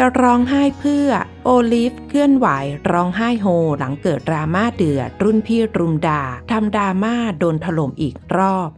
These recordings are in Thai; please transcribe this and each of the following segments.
จะร้องไห้เพื่อ โอลิฟเคลื่อนไหวร้องไห้โฮ หลังเกิดดราม่าเดือด รุ่นพี่รุมด่าทำดราม่าโดนถล่มอีกรอบ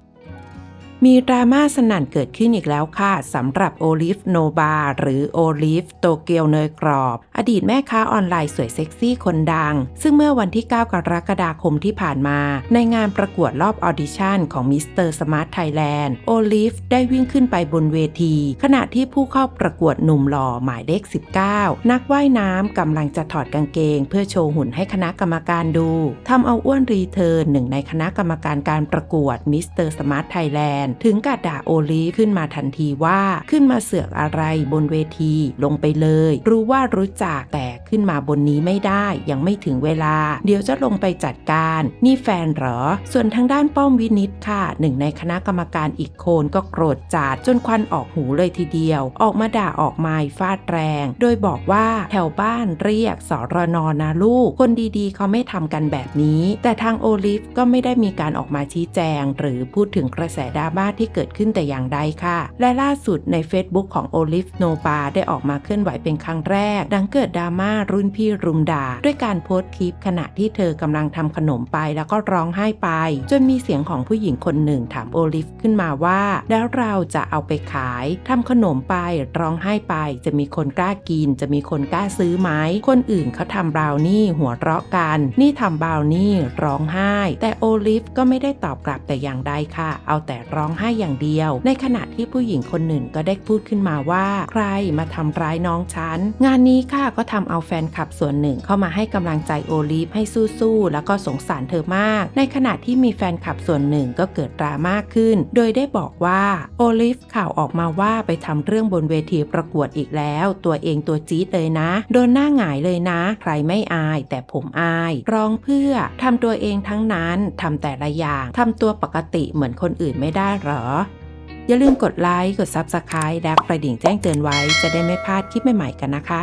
มีดราม่าสนั่นเกิดขึ้นอีกแล้วค่ะสำหรับโอลิฟโนบาหรือโอลิฟโตเกียวเนยกรอบ อดีตแม่ค้าออนไลน์สวยเซ็กซี่คนดัง ซึ่งเมื่อวันที่ 9 กรกฎาคมที่ผ่านมา ในงานประกวดรอบออดิชั่นของมิสเตอร์สมาร์ทไทยแลนด์โอลิฟได้วิ่งขึ้นไปบนเวที ขณะที่ผู้เข้าประกวดหนุ่มหล่อหมายเลข 19 นักว่ายน้ำกำลังจะถอดกางเกง เพื่อโชว์หุ่นให้คณะกรรมการดูทำเอาอ้วนรีเทิร์นหนึ่งในคณะกรรมการการประกวดมิสเตอร์สมาร์ทไทยแลนด์ถึงกระด่าโอลิฟขึ้นมาทันทีว่าขึ้นมาเสือกอะไรบนเวทีลงไปเลย รู้ว่ารู้จักแต่ ขึ้นมาบนนี้ไม่ได้ยังไม่ถึงเวลา เดี๋ยวจะลงไปจัดการ นี่แฟนเหรอ ส่วนทางด้านป้อมวินิตค่ะหนึ่งในคณะกรรมการอีกคนก็โกรธจัดจนควันออกหูเลยทีเดียว ออกมาด่าออกไม้ฟาดแรง โดยบอกว่าแถวบ้านเรียกสรนนะลูก คนดีๆ เขาไม่ทำกันแบบนี้ แต่ทางโอลิฟก็ไม่ได้มีการออกมาชี้แจง หรือพูดถึงกระแสดราม่าที่เกิดขึ้นแต่อย่างใดค่ะ และล่าสุดใน Facebook ของโอลิฟโนบาได้ออกมาเคลื่อนไหวเป็นครั้งแรก ดังเกิดดราม่ารุ่นพี่รุมด่า ด้วยการโพสต์คลิปขณะที่เธอกำลังทำขนมไปแล้วก็ร้องไห้ไป จนมีเสียงของผู้หญิงคนหนึ่งถามโอลิฟขึ้นมาว่า แล้วเราจะเอาไปขายทำขนมไปร้องไห้ไป จะมีคนกล้ากิน จะมีคนกล้าซื้อไหมคนอื่นเขาทำบราวนี่หัวเราะกัน นี่ทำบราวนี่ร้องไห้ แต่โอลิฟก็ไม่ได้ตอบกลับแต่อย่างใดค่ะ เอาแต่ร้องไห้อย่างเดียว ในขณะที่ผู้หญิงคนหนึ่งก็ได้พูดขึ้นมาว่า ใครมาทำร้ายน้องฉัน งานนี้ค่ะก็ทำเอาแฟฟนคลับส่วนหนึ่งเข้ามาให้กำลังใจโอลิฟให้สู้ๆ แล้วก็สงสารเธอมาก ในขณะที่มีแฟนคลับส่วนหนึ่งก็เกิดดราม่าขึ้น โดยได้บอกว่าโอลิฟข่าวออกมาว่าไปทำเรื่องบนเวทีประกวดอีกแล้ว ตัวเองตัวจี๊ดเลยนะ โดนหน้าหงายเลยนะ ใครไม่อาย แต่ผมอายร้องเพื่อทำตัวเองทั้งนั้นทำแต่ละอย่างทำตัวปกติเหมือนคนอื่นไม่ได้หรออย่าลืมกดไลค์ กด Subscribe และกระดิ่งแจ้งเตือนไว้จะได้ไม่พลาดคลิปใหม่ๆกันนะคะ